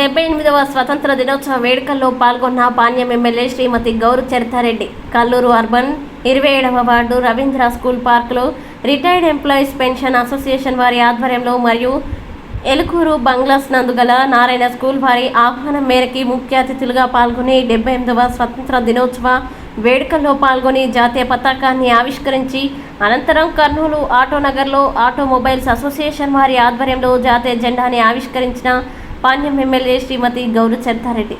డెబ్బై ఎనిమిదవ స్వతంత్ర దినోత్సవ వేడుకల్లో పాల్గొన్న పాణ్యం ఎమ్మెల్యే శ్రీమతి గౌరు చరితారెడ్డి. కల్లూరు అర్బన్ ఇరవై ఏడవ వార్డు రవీంద్ర స్కూల్ పార్కులో రిటైర్డ్ ఎంప్లాయీస్ పెన్షన్ అసోసియేషన్ వారి ఆధ్వర్యంలో మరియు ఎలుకూరు బంగ్లాస్ నందుగల నారాయణ స్కూల్ వారి ఆహ్వానం మేరకి ముఖ్య అతిథులుగా పాల్గొని డెబ్బై ఎనిమిదవ స్వతంత్ర దినోత్సవ వేడుకల్లో పాల్గొని జాతీయ పతాకాన్ని ఆవిష్కరించి అనంతరం కర్నూలు ఆటోనగర్లో ఆటోమొబైల్స్ అసోసియేషన్ వారి ఆధ్వర్యంలో జాతీయ జెండాని ఆవిష్కరించిన పాణ్యం ఎమ్మెల్యే శ్రీమతి గౌరు చరితారెడ్డి